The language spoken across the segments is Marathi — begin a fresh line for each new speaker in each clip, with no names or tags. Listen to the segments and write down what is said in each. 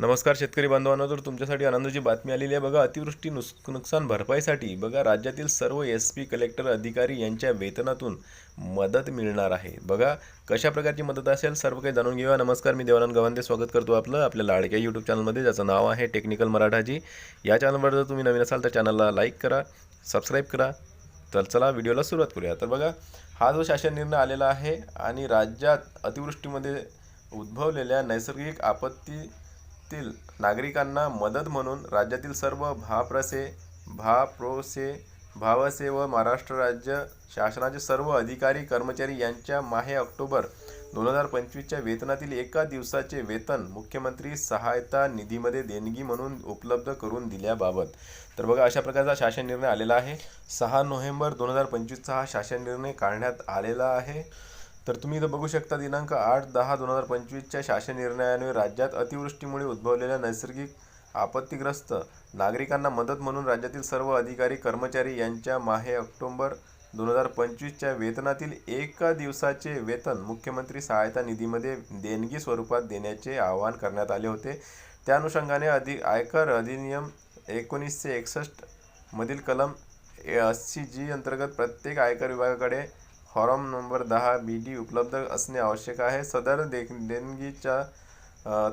नमस्कार शेतकरी बांधवांनो तर तुमच्यासाठी आनंदाची बातमी आलेली आहे. बघा अतिवृष्टी नुस नुकसान भरपाईसाठी बघा राज्यातील सर्व एस पी कलेक्टर अधिकारी यांच्या वेतनातून मदत मिळणार आहे. बघा कशा प्रकारची मदत असेल सर्व काही जाणून घेऊया. नमस्कार मी देवानंद गवांदे. स्वागत करतो आपलं आपल्या लाडक्या यूट्यूब चॅनलमध्ये ज्याचं नाव आहे टेक्निकल मराठाजी. या चॅनलवर जर तुम्ही नवीन असाल तर चॅनलला लाईक करा सबस्क्राईब करा. तर चला व्हिडिओला सुरुवात करूया. तर बघा हा जो शासन निर्णय आलेला आहे आणि राज्यात अतिवृष्टीमध्ये उद्भवलेल्या नैसर्गिक आपत्ती आपत्तीतील नागरिकांना मदत म्हणून राज्यातील सर्व भाप्रसे भाप्रोसे भावसे व महाराष्ट्र राज्य शासनाचे सर्व अधिकारी कर्मचारी यांच्या माहे ऑक्टोबर दोन हजार पंचवीसच्या वेतनातील एका दिवसाचे वेतन मुख्यमंत्री सहायता निधीमध्ये देणगी म्हणून उपलब्ध करून दिल्याबाबत. तर बघा अशा प्रकारचा शासन निर्णय आलेला आहे. सहा नोव्हेंबर दोन हजार पंचवीसचा हा शासन निर्णय काढण्यात आलेला आहे. तर तुम्ही इथं बघू शकता दिनांक आठ दहा दोन हजार पंचवीसच्या शासन निर्णयाने राज्यात अतिवृष्टीमुळे उद्भवलेल्या नैसर्गिक आपत्तीग्रस्त नागरिकांना मदत म्हणून राज्यातील सर्व अधिकारी कर्मचारी यांच्या माहे ऑक्टोंबर दोन हजार पंचवीसच्या वेतनातील एका दिवसाचे वेतन मुख्यमंत्री सहायता निधीमध्ये देणगी स्वरूपात देण्याचे आवाहन करण्यात आले होते. त्या अनुषंगाने अधि आयकर अधिनियम एकोणीसशे एकसष्ट मधील कलम अस्सी जी अंतर्गत प्रत्येक आयकर विभागाकडे फॉर्म नंबर दहा बी डी उपलब्ध असणे आवश्यक आहे. सदर दे देणगीचा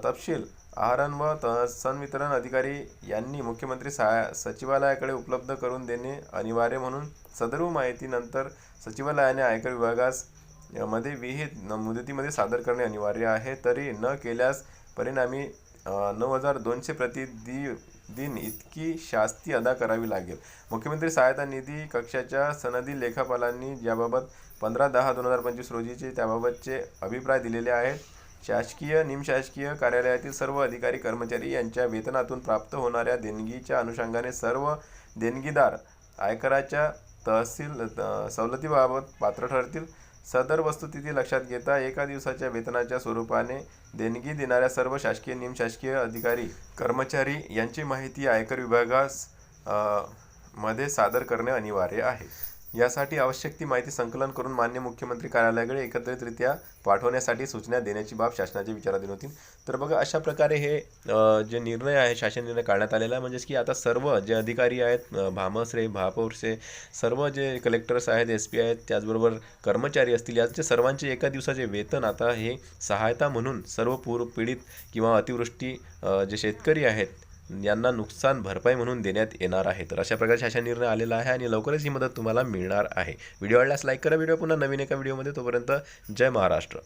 तपशील आहारण व त संवितरण अधिकारी यांनी मुख्यमंत्री सा सचिवालयाकडे उपलब्ध करून देणे अनिवार्य म्हणून सदर माहितीनंतर सचिवालयाने आयकर विभागासमध्ये विहित मुदतीमध्ये सादर करणे अनिवार्य आहे. तरी न केल्यास परिणामी नऊ हजार दोनशे प्रति दि दिन इतकी शास्ती अदा करावी लागेल. मुख्यमंत्री सहायता निधी कक्षाच्या सनदी लेखापालांनी याबाबत पंधरा दहा दोन हजार पंचवीस रोजीचे त्याबाबतचे अभिप्राय दिलेले आहेत. शासकीय निमशासकीय कार्यालयातील सर्व अधिकारी कर्मचारी यांच्या वेतनातून प्राप्त होणाऱ्या देणगीच्या अनुषंगाने सर्व देणगीदार आयकराच्या तहसील त- सवलतीबाबत पात्र ठरतील. सदर वस्तुस्थिती लक्षात घेता एका दिवसाच्या वेतनाच्या स्वरूपाने देणगी देणाऱ्या सर्व शासकीय निमशासकीय अधिकारी कर्मचारी यांची माहिती आयकर विभागासमध्ये सादर करणे अनिवार्य आहे. यासाठी आवश्यक ती माहिती संकलन करून मान्य मुख्यमंत्री कार्यालयाकडे एकत्रितरित्या पाठवण्यासाठी सूचना देण्याची बाब शासनाच्या विचाराधीन होती. तर बघा अशा प्रकारे हे जे निर्णय आहे शासन निर्णय काढण्यात आलेला आहे. म्हणजेच की आता सर्व जे अधिकारी आहेत भामसरे भापौरसे सर्व जे कलेक्टर्स आहेत एस पी आहेत त्याचबरोबर कर्मचारी असतील याचे सर्वांचे एका दिवसाचे वेतन आता हे सहायता म्हणून सर्व पूर पीडित किंवा अतिवृष्टी जे शेतकरी आहेत यांना नुकसान भरपाई म्हणून देण्यात येणार आहे तर अशा प्रकारे शासन निर्णय आलेला आहे आणि लवकरच ही मदत तुम्हाला मिळणार आहे. व्हिडिओ आवडल्यास लाईक करा. व्हिडिओ पुन्हा नवीन एका व्हिडिओमध्ये तोपर्यंत जय महाराष्ट्र.